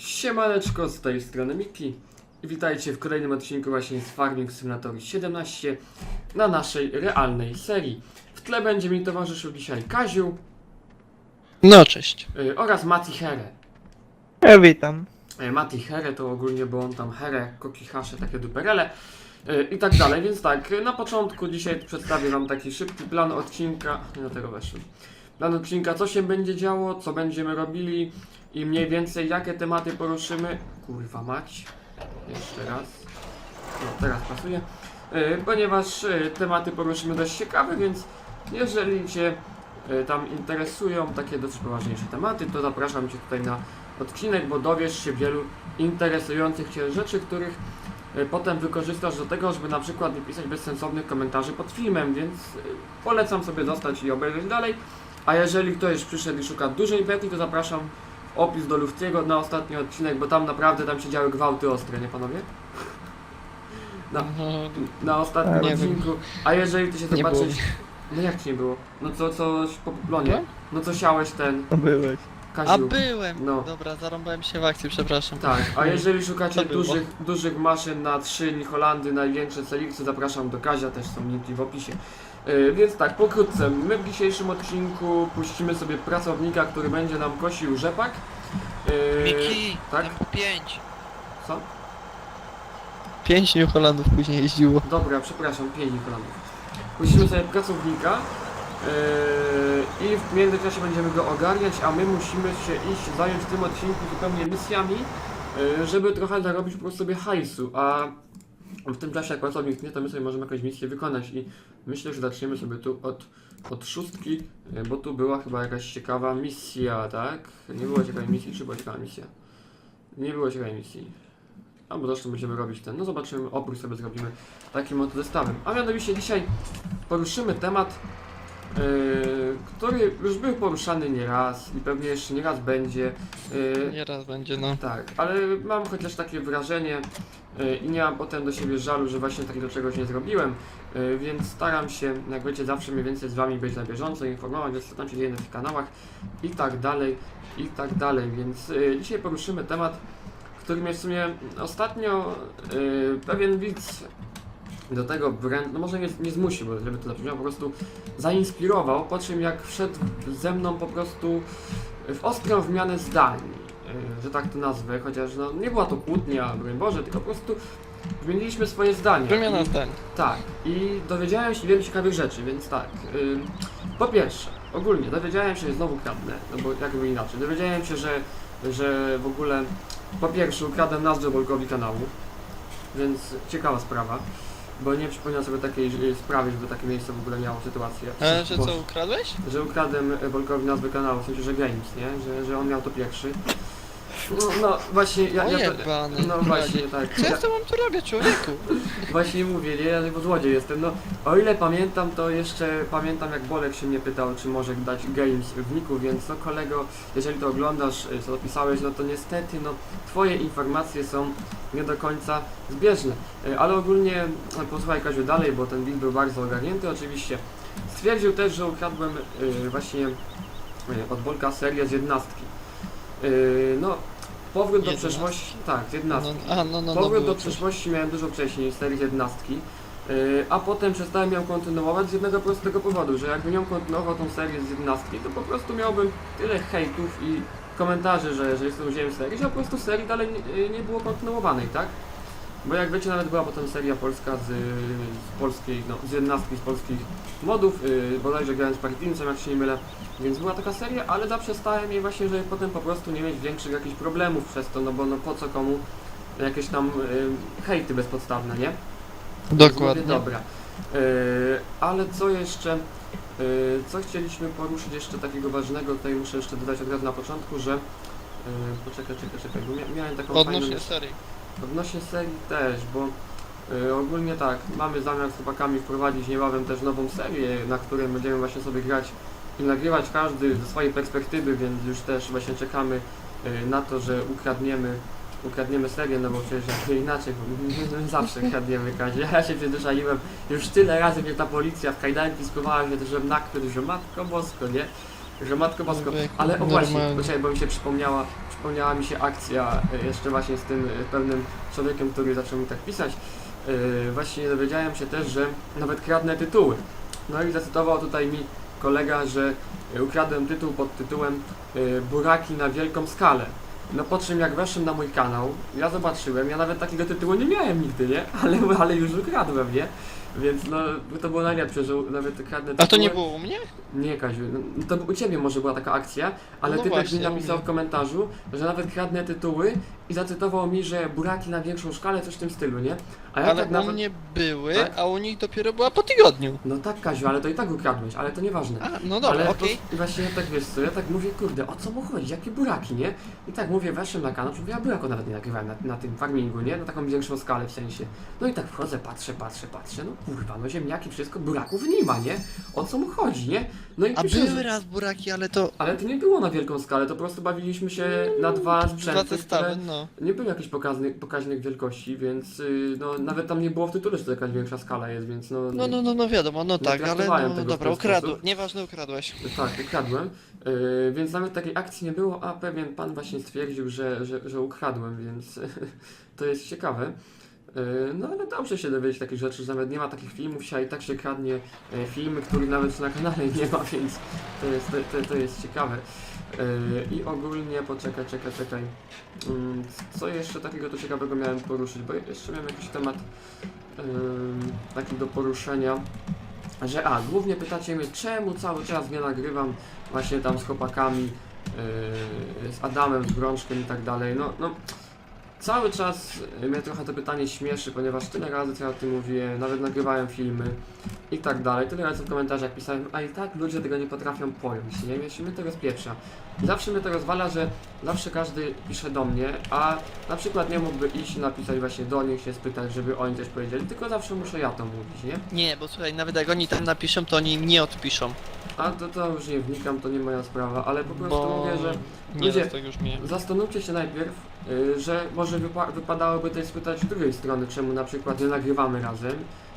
Siemaneczko, z tej strony Miki i witajcie w kolejnym odcinku właśnie z Farming Simulator 17 na naszej realnej serii. W tle będzie mi towarzyszył dzisiaj Kaziu No, cześć. y, oraz Mati Here. Ja witam. Y, Mati Here to ogólnie, bo on tam Here, kokihasze, takie duperele y, i tak dalej, więc tak, na początku dzisiaj przedstawię wam taki szybki plan odcinka, nie do tego weszłem. Plan odcinka, co się będzie działo, co będziemy robili i mniej więcej jakie tematy poruszymy. Kurwa mać. Jeszcze raz. No, teraz pasuje. Y, ponieważ y, tematy poruszymy dość ciekawe, więc jeżeli Cię y, tam interesują takie dosyć poważniejsze tematy, to zapraszam Cię tutaj na odcinek, bo dowiesz się wielu interesujących Cię rzeczy, których y, potem wykorzystasz do tego, żeby na przykład nie pisać bezsensownych komentarzy pod filmem, więc y, polecam sobie dostać i obejrzeć dalej. A jeżeli ktoś przyszedł i szuka dużej beki, to zapraszam w opis do Luftiego na ostatni odcinek, bo tam naprawdę tam się działy gwałty ostre, nie panowie? Na, na ostatnim Nie odcinku. A jeżeli ty się Nie było. zobaczysz. No jak ci nie było? No co, coś po plonie? No co siałeś ten, No byłeś. A Kaziu? byłem! No. Dobra, zarąbałem się w akcji, przepraszam. Tak, a jeżeli szukacie To było. dużych, dużych maszyn na 3 New Holandy, największe Celiksy, zapraszam do Kazia, też są linki w opisie. Yy, więc tak, pokrótce, my w dzisiejszym odcinku puścimy sobie pracownika, który będzie nam kosił rzepak. Yy, Miki, tak? M5. Co? Pięć New Hollandów później jeździło. Dobra, przepraszam, 5 New Holandów. Puścimy sobie pracownika yy, i w międzyczasie będziemy go ogarniać, a my musimy się iść, zająć w tym odcinku zupełnie misjami, yy, żeby trochę zarobić po prostu sobie hajsu, a w tym czasie jak pracownik nie, to my sobie możemy jakąś misję wykonać i myślę, że zaczniemy sobie tu od, od szóstki, yy, bo tu była chyba jakaś ciekawa misja, tak? Nie było ciekawej misji, czy była ciekawa misja? Nie było ciekawej misji. Albo zresztą będziemy robić ten, no zobaczymy, oprócz sobie zrobimy takim oto zestawem. A mianowicie dzisiaj poruszymy temat, yy, który już był poruszany nieraz i pewnie jeszcze nie raz będzie. Yy, Nieraz będzie, no. tak, ale mam chociaż takie wrażenie i nie mam potem do siebie żalu, że właśnie takiego czegoś nie zrobiłem, yy, więc staram się, jak wiecie, zawsze mniej więcej z wami być na bieżąco, informować, co tam się dzieje na tych kanałach i tak dalej, i tak dalej, więc yy, dzisiaj poruszymy temat, który mnie w sumie ostatnio yy, pewien widz do tego wręcz, no może nie, nie zmusił, bo żeby to zabrzmiało, po prostu zainspirował, po czym jak wszedł ze mną po prostu w ostrą wymianę zdań, że tak to nazwę, chociaż no, nie była to kłótnia, broń Boże, tylko po prostu wymieniliśmy swoje zdania. Wymiana zdań. tak, i dowiedziałem się wielu ciekawych rzeczy, więc tak. ym, po pierwsze, ogólnie dowiedziałem się, że znowu kradnę, no bo jakby inaczej. Dowiedziałem się, że, że w ogóle po pierwsze ukradłem nazwę Bolkowi kanału, więc ciekawa sprawa, bo nie przypomniałem sobie takiej y, sprawy, żeby takie miejsce w ogóle miało sytuację. Że Bo- co, ukradłeś? że ukradłem Bolkowi nazwę kanału, w sensie, że Games, nie? Że, że on miał to pierwszy. No, no właśnie, ja, ja to, Ojebany. No właśnie, tak. Co Ja, ja z tobą tu robię, człowieku? Właśnie mówię, nie, ja tylko złodziej jestem. No, o ile pamiętam, to jeszcze pamiętam jak Bolek się mnie pytał, czy może dać games w niku, więc no kolego, jeżeli to oglądasz, y, co napisałeś, no to niestety, no, twoje informacje są nie do końca zbieżne. Y, Ale ogólnie, y, posłuchaj Kaziu dalej, bo ten film był bardzo ogarnięty oczywiście. Stwierdził też, że ukradłem y, właśnie y, od Bolka serię z jednostki. Y, no, powrót do przeszłości, tak, z jednostki. No, a, no, no, no. Powrót do było coś. przeszłości miałem dużo wcześniej, serii z jednostki, yy, a potem przestałem ją kontynuować z jednego prostego powodu, że jakbym ją kontynuował tą serię z jednostki, to po prostu miałbym tyle hejtów i komentarzy, że, że jestem udziałem serii, że po prostu serii dalej nie, nie było kontynuowanej, tak? Bo jak wiecie, nawet była potem seria polska z, z polskiej, no, z jednostki, z polskich modów, yy, bodajże grałem z Partincem, jak się nie mylę, więc była taka seria, ale zaprzestałem jej właśnie, żeby potem po prostu nie mieć większych jakichś problemów przez to, no bo no po co komu jakieś tam y, hejty bezpodstawne, nie? Dokładnie. Mówię, dobra. Y, ale co jeszcze, y, co chcieliśmy poruszyć jeszcze takiego ważnego, tutaj muszę jeszcze dodać od razu na początku, że y, poczekaj, czekaj, czekaj, bo mia- miałem taką Odnośnie fajną... serii. Odnośnie serii też, bo y, ogólnie tak, mamy zamiar z chłopakami wprowadzić niebawem też nową serię, na której będziemy właśnie sobie grać i nagrywać każdy ze swojej perspektywy, więc już też właśnie czekamy y, na to, że ukradniemy ukradniemy serię, no bo przecież jakby inaczej, bo my zawsze kradniemy Kazie. Ja się przyzwyczaiłem, już tyle razy mnie ta policja w kajdanki spływała, że że nakrył, że matko bosko, nie? Że Matko Bosko. Człowieku, Ale o właśnie, normalnie. poczekaj, bo mi się przypomniała, przypomniała mi się akcja y, jeszcze właśnie z tym y, pewnym człowiekiem, który zaczął mi tak pisać. Y, Właśnie dowiedziałem się też, że nawet kradnę tytuły. No i zacytował tutaj mi kolega, że y, ukradłem tytuł pod tytułem y, Buraki na wielką skalę. No po czym jak weszłem na mój kanał, ja zobaczyłem, ja nawet takiego tytułu nie miałem nigdy, nie? Ale, ale już ukradłem, nie? Więc no, to było najlepsze, że nawet kradnę tytuły. A to nie było u mnie? Nie, Kaziu, no, to u Ciebie może była taka akcja, ale No Ty tak mi właśnie, u napisał mnie. w komentarzu, że nawet kradnę tytuły i zacytował mi, że buraki na większą skalę, coś w tym stylu, nie? A ja Ale tak u nawet... mnie były, Tak? a u nich dopiero była po tygodniu. No tak, Kaziu, ale to i tak ukradłeś, ale to nieważne. A, no dobra, ale okej. to, właśnie tak wiesz co, ja tak mówię, kurde, o co mu chodzi, jakie buraki, nie? I tak mówię, weszłem na kanał, mówię, ja buraku nawet nie nagrywałem na, na tym farmingu, nie? Na taką większą skalę w sensie. No i tak wchodzę, patrzę, patrzę, patrzę, no kurwa, no ziemniaki, wszystko, buraków nie ma, nie? O co mu chodzi, nie? No i A pisze, były że- raz buraki, ale to Ale to nie było na wielką skalę, to po prostu bawiliśmy się na dwa dwa sprzęty, zestawy, które no. nie były jakichś pokaźnych, pokaźnych wielkości, więc yy, no, nawet tam nie było w tytule, że to jakaś większa skala jest, więc no... No, no, no, no wiadomo, no tak, ale traktowałem no tego w dobra, ten ukradł, sposób. nieważne ukradłeś. Tak, ukradłem, yy, więc nawet takiej akcji nie było, a pewien pan właśnie stwierdził, że, że, że ukradłem, więc to jest ciekawe. Yy, No ale dobrze się dowiedzieć takich rzeczy, że nawet nie ma takich filmów, dzisiaj tak się kradnie e, filmy, których nawet na kanale nie ma, więc to jest, to, to, jest ciekawe. Yy, I ogólnie, poczekaj, czekaj, czekaj. Mm, Co jeszcze takiego to ciekawego miałem poruszyć, bo jeszcze miałem jakiś temat taki do poruszenia, że a, głównie pytacie mnie, czemu cały czas nie nagrywam właśnie tam z chłopakami, yy, z Adamem, z Brączkiem i tak dalej, no, no cały czas mnie trochę to pytanie śmieszy, ponieważ tyle razy co ja o tym mówiłem, nawet nagrywałem filmy i tak dalej, tyle razy w komentarzach pisałem, a i tak ludzie tego nie potrafią pojąć, nie? Wiesz, i mnie to rozpieprza. I zawsze mnie to rozwala, że zawsze każdy pisze do mnie, a na przykład nie mógłby iść i napisać właśnie do nich, się spytać, żeby oni coś powiedzieli, tylko zawsze muszę ja to mówić, nie? Nie, bo słuchaj, nawet jak oni tam napiszą, to oni nie odpiszą. A to, to już nie wnikam, to nie moja sprawa, ale po prostu Bo... mówię, że Nie, ludzie- to już mnie. zastanówcie się najpierw, y, że może wypa- wypadałoby też spytać z drugiej strony, czemu na przykład nie nagrywamy razem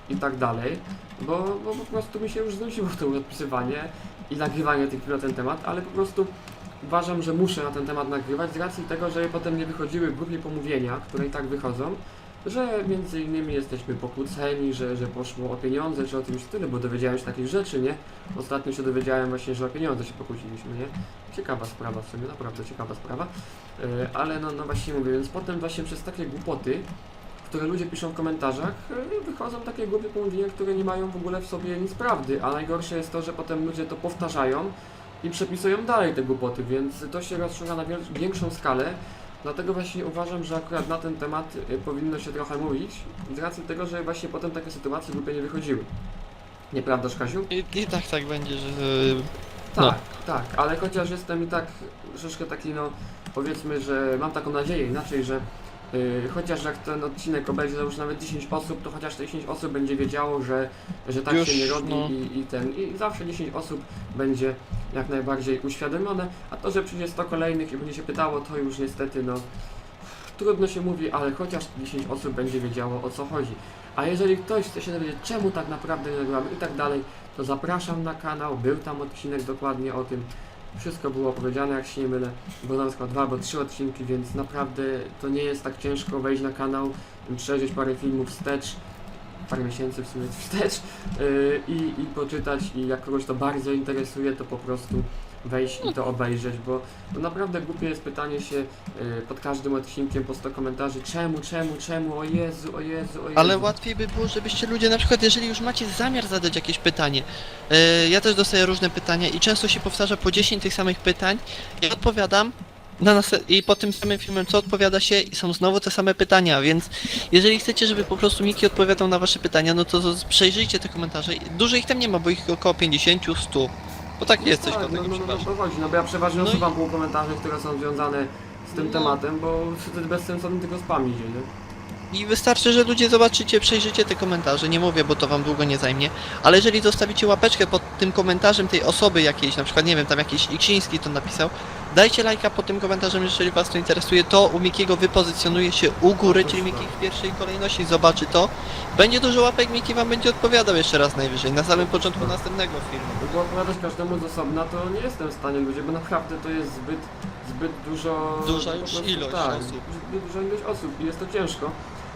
i tak dalej, bo, bo po prostu mi się już znudziło to odpisywanie i nagrywanie tych na ten temat, ale po prostu uważam, że muszę na ten temat nagrywać z racji tego, że potem nie wychodziły grupie pomówienia, które i tak wychodzą, że między innymi jesteśmy pokłóceni, że, że poszło o pieniądze, czy o czymś tyle, bo dowiedziałem się takich rzeczy, nie? Ostatnio się dowiedziałem właśnie, że o pieniądze się pokłóciliśmy, nie? Ciekawa sprawa w sumie, naprawdę ciekawa sprawa. Yy, ale no, no właśnie mówię, więc potem właśnie przez takie głupoty, które ludzie piszą w komentarzach, yy, wychodzą takie głupie pomówienia, które nie mają w ogóle w sobie nic prawdy, a najgorsze jest to, że potem ludzie to powtarzają i przepisują dalej te głupoty, więc to się rozszerza na większą skalę. Dlatego właśnie uważam, że akurat na ten temat y, powinno się trochę mówić, z racji tego, że właśnie potem takie sytuacje głupie nie wychodziły. Nieprawdaż, Kaziu? I, I tak tak będzie, że... Tak, No. tak, ale chociaż jestem i tak troszeczkę taki, no powiedzmy, że mam taką nadzieję inaczej, że chociaż jak ten odcinek obejrzy już nawet 10 osób, to chociaż te 10 osób będzie wiedziało, że, że tak Już, się nie robi no. i, i ten, i zawsze 10 osób będzie jak najbardziej uświadomione, a to, że przyjdzie 100 kolejnych i będzie się pytało, to już niestety, no trudno się mówi, ale chociaż 10 osób będzie wiedziało o co chodzi. A jeżeli ktoś chce się dowiedzieć, czemu tak naprawdę nie nagrywamy i tak dalej, to zapraszam na kanał, był tam odcinek dokładnie o tym. Wszystko było powiedziane, jak się nie mylę, bo na przykład dwa albo trzy odcinki, więc naprawdę to nie jest tak ciężko wejść na kanał, przejrzeć parę filmów wstecz, parę miesięcy w sumie wstecz yy, i, i poczytać i jak kogoś to bardzo interesuje, to po prostu wejść i to obejrzeć, bo to naprawdę głupie jest pytanie się yy, pod każdym odcinkiem po 100 komentarzy, czemu, czemu, czemu, o Jezu, o Jezu, o Jezu. Ale łatwiej by było, żebyście ludzie, na przykład jeżeli już macie zamiar zadać jakieś pytanie, e, ja też dostaję różne pytania i często się powtarza po 10 tych samych pytań i odpowiadam na nas i po tym samym filmem co odpowiada się i są znowu te same pytania, więc jeżeli chcecie, żeby po prostu Miki odpowiadał na wasze pytania, no to przejrzyjcie te komentarze. Dużo ich tam nie ma, bo ich około 50, 100. Bo tak jest coś tak, no, no, no, no, chodzi, no bo ja przeważnie No i- usuwam pół komentarzy, które są związane z tym No. tematem, bo to jest bezsensowny tylko spam idzie, nie? I wystarczy, że ludzie zobaczycie, przejrzycie te komentarze, nie mówię, bo to wam długo nie zajmie, ale jeżeli zostawicie łapeczkę pod tym komentarzem tej osoby jakiejś, na przykład, nie wiem, tam jakiś Iksiński to napisał, Dajcie lajka pod tym komentarzem, jeżeli was to interesuje. To u Mikiego wypozycjonuje się u góry, czyli Miki w pierwszej kolejności zobaczy to. Będzie dużo łapek, Miki wam będzie odpowiadał jeszcze raz najwyżej, na samym początku następnego filmu. Bo opowiadać każdemu z osobna to nie jestem w stanie ludzie, bo naprawdę to jest zbyt, zbyt dużo... Duża już prostu- ilość tak, osób. Zbyt duża ilość osób i jest to ciężko.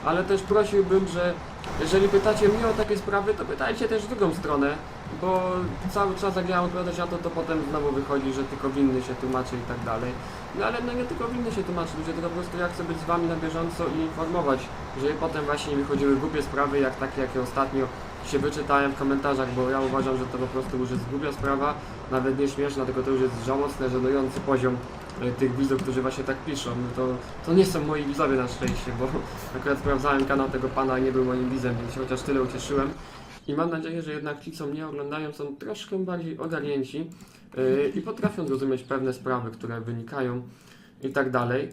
Ale też prosiłbym, że jeżeli pytacie mnie o takie sprawy, to pytajcie też w drugą stronę, bo cały czas jak ja odpowiadać na to, to potem znowu wychodzi, że tylko winny się tłumaczy i tak dalej. No ale no nie tylko winny się tłumaczy, ludzie, tylko po prostu ja chcę być z wami na bieżąco i informować, żeby potem właśnie nie wychodziły głupie sprawy, jak takie, jakie ostatnio się wyczytałem w komentarzach, bo ja uważam, że to po prostu już jest głupia sprawa, nawet nie śmieszna, tylko to już jest żałosny, żenujący poziom e, tych widzów, którzy właśnie tak piszą. No To, to nie są moi widzowie na szczęście, bo akurat sprawdzałem kanał tego pana i nie był moim widzem, więc się chociaż tyle ucieszyłem. I mam nadzieję, że jednak ci, co mnie oglądają, są troszkę bardziej ogarnięci yy, i potrafią zrozumieć pewne sprawy, które wynikają i tak dalej.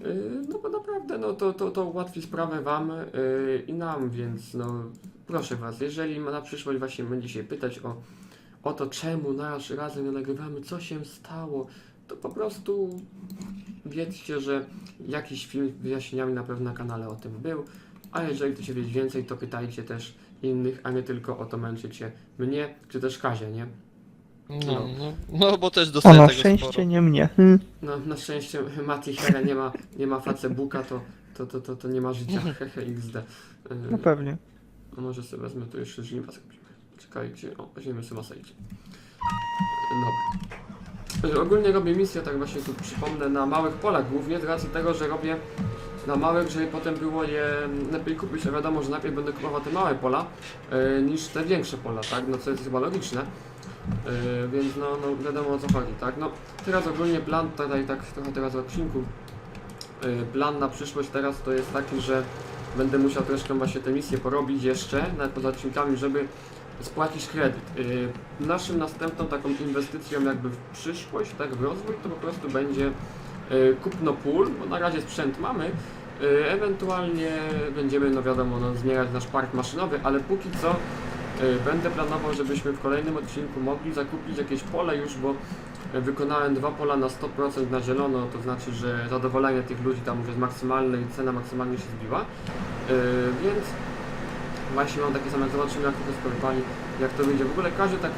Yy, no bo naprawdę, no to, to, to ułatwi sprawę Wam yy, i nam, więc no proszę Was, jeżeli na przyszłość właśnie będzie się pytać o, o to, czemu nasz razem nie nagrywamy, co się stało, to po prostu wiedzcie, że jakiś film z wyjaśnieniami na pewno na kanale o tym był, a jeżeli chcecie wiedzieć więcej, to pytajcie też innych, a nie tylko o to męczycie mnie, czy też Kazie, nie? No, no, no bo też O, dostaję na tego szczęście sporo. nie mnie. Hmm. No, na szczęście Mati Hera nie ma, nie ma Facebooka, to, to, to, to, to nie ma życia, hehe XD. No pewnie. A może sobie wezmę tu jeszcze żniwa zrobimy. Czekajcie, o, weźmiemy sobie masajcie. Dobra. Yy, Ogólnie robię misję, tak właśnie tu przypomnę, na małych polach głównie, z racji tego, że robię na małych, żeby potem było je lepiej kupić, a wiadomo, że najpierw będę kupował te małe pola yy, niż te większe pola, tak? No co jest chyba logiczne. Yy, więc no, no wiadomo o co chodzi, tak? No teraz ogólnie plan tutaj tak trochę teraz w odcinku. Yy, plan na przyszłość teraz to jest taki, że będę musiał troszkę właśnie te misje porobić jeszcze, poza odcinkami, żeby spłacić kredyt. Yy, naszym następną taką inwestycją jakby w przyszłość, tak w rozwój, to po prostu będzie yy, kupno pól, bo na razie sprzęt mamy. Yy, ewentualnie będziemy, no wiadomo, no, zmieniać nasz park maszynowy, ale póki co yy, będę planował, żebyśmy w kolejnym odcinku mogli zakupić jakieś pole już, bo wykonałem dwa pola na 100% na zielono, to znaczy, że zadowolenie tych ludzi tam już jest maksymalne i cena maksymalnie się zbiła. Yy, więc właśnie mam takie same, zobaczymy jak to skorupali, jak to wyjdzie. W ogóle Kaziu, tak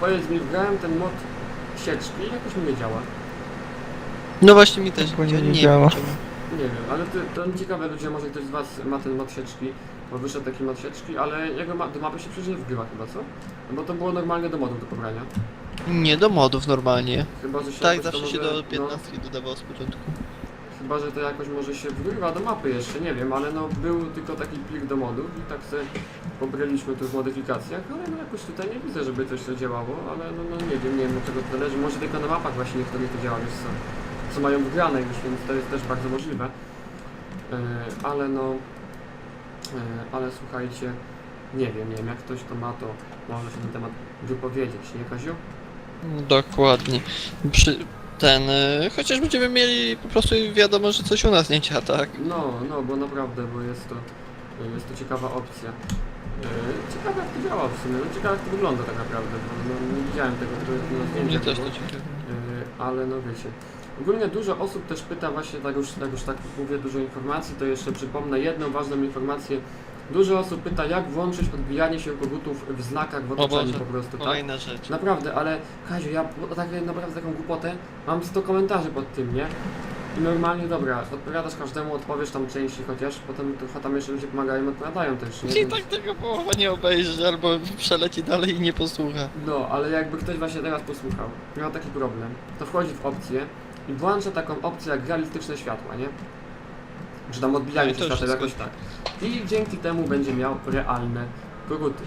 powiedz mi, wgrałem ten mod sieczki i jakoś mi nie działa. No właśnie mi też Chyba nie nie, działa. wiem. Nie wiem, ale to, to ciekawe ludzie, może ktoś z Was ma ten mod sieczki, bo wyszedł taki mod sieczki, ale jego ma, do mapy się przecież nie wgrywa chyba, co? No Bo to było normalnie do modów do pobrania. Nie do modów normalnie. Chyba, że się Tak, jakoś to zawsze się może- do 15 dodawało z początku. No, chyba, że to jakoś może się wgrywa do mapy jeszcze, nie wiem, ale no był tylko taki plik do modów i tak sobie pobryliśmy tu w modyfikacjach, ale no jakoś tutaj nie widzę, żeby coś to działało, ale no, no nie wiem, nie wiem od czego to zależy, może tylko na mapach właśnie niektórych to działa, wiesz co, co mają wgrane już, więc to jest też bardzo możliwe. Yy, ale no, yy, ale słuchajcie, nie wiem, nie wiem, jak ktoś to ma, to może się na ten temat wypowiedzieć, nie Kaziu? Dokładnie. Przy ten, y, chociaż będziemy mieli po prostu wiadomo, że coś u nas nie działa, tak? No, no, bo naprawdę, bo jest to, jest to ciekawa opcja. Yy, Ciekawe jak to działa w sumie, no ciekawe jak to wygląda tak naprawdę, bo no, nie widziałem tego, to na Mnie też było. to ciekawe. Yy, ale no wiecie. Ogólnie dużo osób też pyta właśnie, tak już, tak już tak mówię, dużo informacji, to jeszcze przypomnę jedną ważną informację. Dużo osób pyta, jak włączyć odbijanie się kogutów w znakach w otoczeniu Boże, po prostu, tak? Kolejna rzecz. Naprawdę, ale Kaziu, ja po- tak, naprawdę taką głupotę, mam 100 komentarzy pod tym, nie? I normalnie, dobra, odpowiadasz każdemu, odpowiesz tam części chociaż, potem trochę tam jeszcze ludzie pomagają i odpowiadają też, nie? I Więc- tak tego połowa nie obejrzy, albo przeleci dalej i nie posłucha. No, ale jakby ktoś właśnie teraz posłuchał, miał taki problem, to wchodzi w opcję i włącza taką opcję jak realistyczne światła, nie? Czy tam odbijanie światła, wszystko. jakoś tak. I dzięki temu będzie miał realne koguty.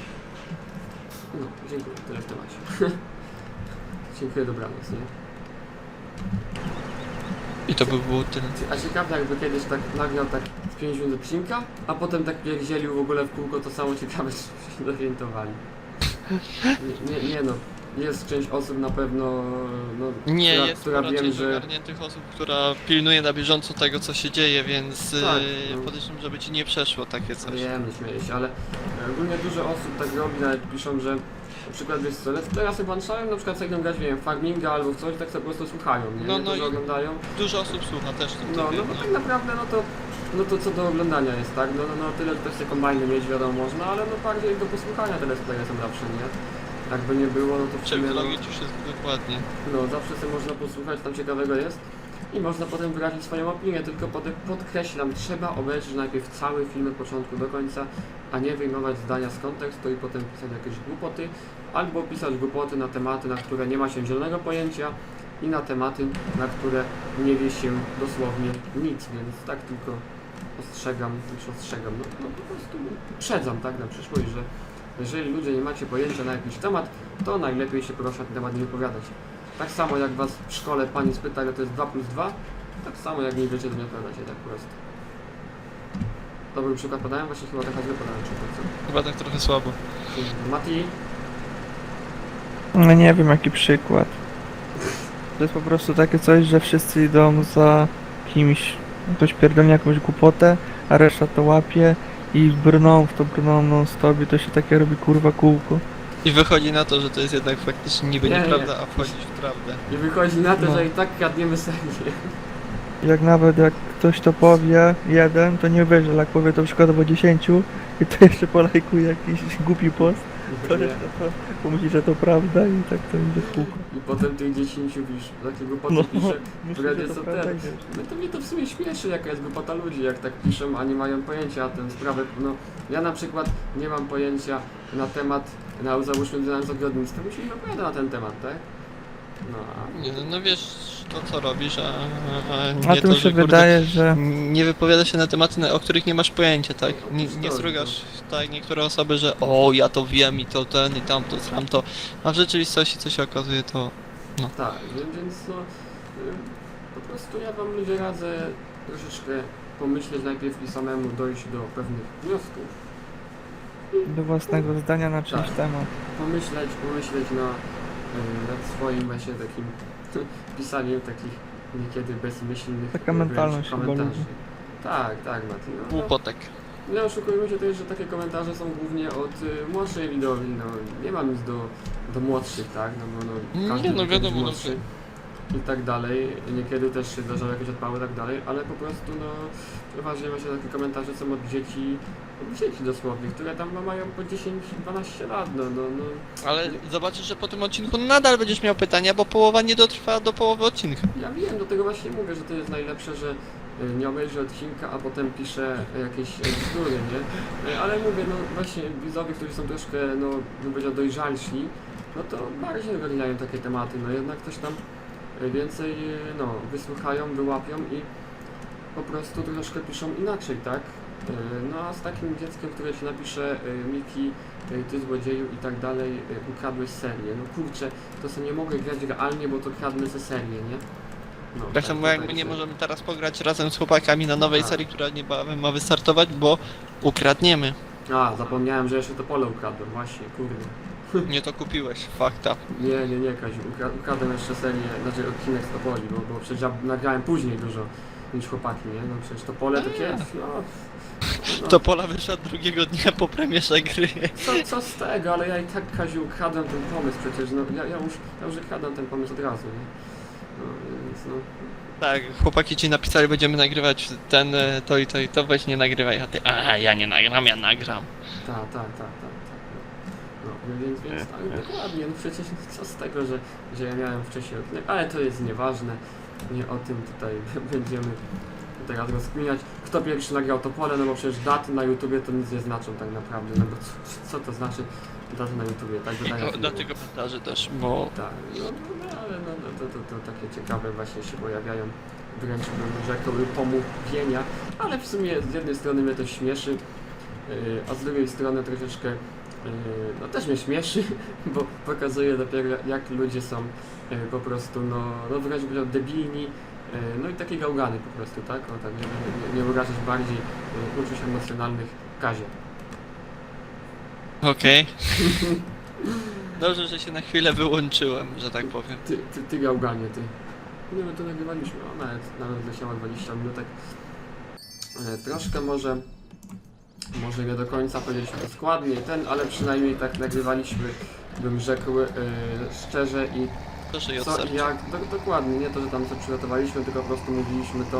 No, dziękuję, tyle w temacie. dziękuję, dobranoc, nie? I to by było tyle. A ciekawe jakby kiedyś tak nagrał tak z 5 minut odcinka, a potem tak pierdzielił w ogóle w kółko, to samo ciekawe, czy się zorientowali. Nie, nie, nie no, jest część osób na pewno, no, Nie, która, jest która spora wiem, część że... ogarniętych osób, która pilnuje na bieżąco tego, co się dzieje, więc Tak, yy, no. podejrzewam, żeby ci nie przeszło takie coś. Wiem, nie śmieję się, ale e, ogólnie dużo osób tak robi, nawet piszą, że Na przykład wiesz co, let's playa sobie włączają, na przykład sobie idą grać, nie wiem, farminga albo w coś, tak sobie po prostu słuchają, nie? No, no to, że i- oglądają. Dużo osób słucha też tym No, no trybie, bo tak naprawdę, no to, no to co do oglądania jest, tak? No, no, no tyle też te kombajny mieć, wiadomo, można, ale no bardziej do posłuchania te let's playe są zawsze, nie? Jakby nie było, no to w sumie, no, logicznie wszystko dokładnie. no zawsze sobie można posłuchać, tam ciekawego jest. I można potem wyrazić swoją opinię, tylko potem podkreślam, trzeba obejrzeć najpierw cały film od początku do końca, a nie wyjmować zdania z kontekstu i potem pisać jakieś głupoty, albo pisać głupoty na tematy, na które nie ma się zielonego pojęcia i na tematy, na które nie wie się dosłownie nic, więc tak tylko ostrzegam, już ostrzegam, no, no po prostu uprzedzam tak na przyszłość, że jeżeli ludzie nie macie pojęcia na jakiś temat, to najlepiej się proszę na ten temat nie wypowiadać. Tak samo jak was w szkole pani spyta, ile to jest 2 plus 2, tak samo jak nie wiecie, to nie odpowiadacie tak po prostu. Dobry przykład podałem, właśnie chyba taka zły podałem przykład, co? Chyba tak trochę słabo. Mati, No nie wiem jaki przykład. To jest po prostu takie coś, że wszyscy idą za kimś, ktoś pierdolnie jakąś głupotę, a reszta to łapie i brną w to brną non stop i to się takie robi kurwa kółko. I wychodzi na to, że to jest jednak faktycznie niby Nie, nie. nieprawda, a wchodzisz w prawdę. i wychodzi na to, No. że i tak kradniemy serię. Jak nawet jak ktoś to powie jeden, to nie uwierzy, ale jak powie to przykładowo 10 i to jeszcze polajkuje jakiś głupi post, to to pomyśli, że to prawda i tak to idzie w kółko. I potem tych 10 pisz, takie głupoty No. pisze, które nie to są te. wiesz. No to mnie to w sumie śmieszy, jaka jest głupota ludzi, jak tak piszą, a nie mają pojęcia na tę sprawę. No, ja na przykład nie mam pojęcia na temat, na załóżmy dynamic ogrodnictwa, mi się nie opowiada na ten temat, tak? No, a... Nie, no, no wiesz to co robisz, a, a nie A to, tu mi że się kurde, wydaje, że nie wypowiada się na tematy, na- o których nie masz pojęcia, tak? Nie, nie strugasz tak niektóre osoby, że o ja to wiem i to ten i tamto, tamto, a w rzeczywistości co się okazuje to Tak, wie- więc no, po prostu ja wam ludzie radzę troszeczkę pomyśleć najpierw i samemu dojść do pewnych wniosków. do własnego zdania na czymś Tak. temat. Pomyśleć, pomyśleć na, y, nad swoim właśnie takim pisaniem takich niekiedy bezmyślnych Taka mentalność chyba komentarzy. ludzi. Tak, tak Mati. No, no, głupotek. nie oszukujmy się też, że takie komentarze są głównie od y, młodszej widowni, no nie mam nic do, do młodszych, tak, no bo no, Nie, każdy no był kiedyś wiadomo, młodszy i tak dalej, niekiedy też się zdarzały jakieś odpały i tak dalej, ale po prostu no przeważnie właśnie takie komentarze są od dzieci, dzieci dosłownie, które tam no, mają po 10-12 lat, no, no, no Ale zobaczysz, że po tym odcinku nadal będziesz miał pytania, bo połowa nie dotrwa do połowy odcinka. Ja wiem, do tego właśnie mówię, że to jest najlepsze, że y, nie obejrzy odcinka, a potem pisze jakieś e, bzdury, nie? Y, Ale mówię, no właśnie widzowie, którzy są troszkę, no bym powiedział, dojrzalsi, no to bardziej ogarniają takie tematy, no jednak ktoś tam y, więcej, y, no, wysłuchają, wyłapią i po prostu troszkę piszą inaczej, tak? Y, No a z takim dzieckiem, które ci napisze y, Miki, y, ty złodzieju i tak dalej, ukradłeś serię. No kurczę, to sobie nie mogę grać realnie, bo to kradnę ze serię, nie? No, Tak samo jak my tutaj nie się- możemy teraz pograć razem z chłopakami na nowej Tak. serii, która niebawem ma wystartować, bo ukradniemy. A, zapomniałem, że jeszcze to pole ukradłem, właśnie, kurde. Nie to kupiłeś, up. Nie, nie, nie, Kaziu, ukra- ukradłem jeszcze serię, znaczy odcinek z Topoli, bo, bo przecież ja nagrałem później dużo niż chłopaki, nie? No przecież to pole kiedyś, no... no To pola wyszła drugiego dnia po premierze gry. co, co z tego, ale ja i tak, Kaziu, ukradłem ten pomysł przecież, no ja, ja już, ja już ukradłem ten pomysł od razu, nie? No, więc no... Tak, chłopaki ci napisali, będziemy nagrywać ten, e, to i to i to, weź nie nagrywaj, a ty, a ja nie nagram, ja nagram. Tak, tak, tak, tak, tak. No, no więc, więc tak, dokładnie, no przecież co z tego, że, że ja miałem wcześniej ale to jest nieważne, nie o tym tutaj będziemy teraz rozkminiać. Kto pierwszy nagrał to pole, no bo przecież daty na YouTubie to nic nie znaczą tak naprawdę, no bo co, co to znaczy daty na YouTubie, tak. No, dlatego komentarzy też, bo Tak, no, no, ale no, no, to, to, to takie ciekawe właśnie się pojawiają, wręcz bym rzekł pomówienia, ale w sumie z jednej strony mnie to śmieszy, yy, a z drugiej strony troszeczkę, no też mnie śmieszy, bo pokazuje dopiero jak ludzie są yy, po prostu, no, no wręcz debilni, yy, no i takie gałgany po prostu, tak, o, tak żeby nie, nie urażać bardziej yy, uczuć emocjonalnych Kazie. okej. Dobrze, że się na chwilę wyłączyłem, że tak powiem. Ty, ty, ty gałganie, ty. Nie, my to nagrywaliśmy, a nawet, nawet leciało 20 minutek. E, troszkę może, może nie do końca powiedzieliśmy to składnie ten, ale przynajmniej tak nagrywaliśmy bym rzekł yy, szczerze i Proszę i od co, serca. jak, do, dokładnie, nie to, że tam sobie przygotowaliśmy, tylko po prostu mówiliśmy to,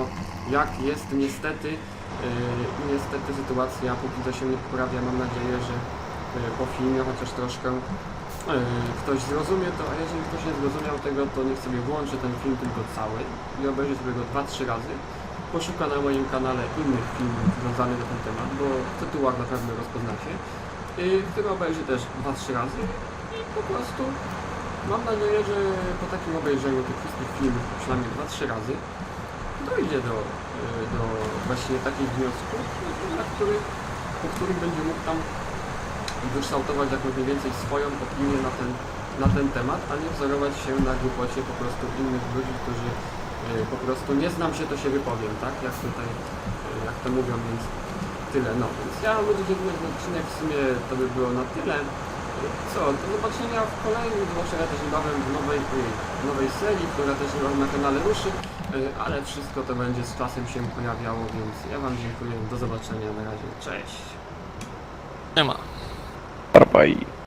jak jest niestety, yy, niestety sytuacja póki co się nie poprawia. Mam nadzieję, że yy, po filmie chociaż troszkę yy, ktoś zrozumie to, a jeżeli ktoś nie zrozumiał tego, to niech sobie włączy ten film tylko cały i obejrzy sobie go 2-3 razy. Poszuka na moim kanale innych filmów związanych na ten temat, bo tytułach na pewno rozpoznacie, który obejrzy też 2-3 razy. I po prostu Mam nadzieję, że po takim obejrzeniu tych wszystkich filmów, przynajmniej 2-3 razy, dojdzie do, y, do właśnie takich wniosków, na których, po których będzie mógł tam wykształtować jak mniej więcej swoją opinię na ten, na ten temat, a nie wzorować się na głupocie po prostu innych ludzi, którzy po prostu nie znam się, to się wypowiem, tak? Jak tutaj, y, jak to mówią, więc tyle. No, więc ja ludzie dziękuję za ten odcinek, w sumie to by było na tyle. Co, do zobaczenia w kolejnym, zwłaszcza ja też niebawem w nowej, w nowej serii, która też niebawem na kanale ruszy, y, ale wszystko to będzie z czasem się pojawiało, więc ja Wam dziękuję, do zobaczenia, na razie, cześć! Nie ma. Bye bye.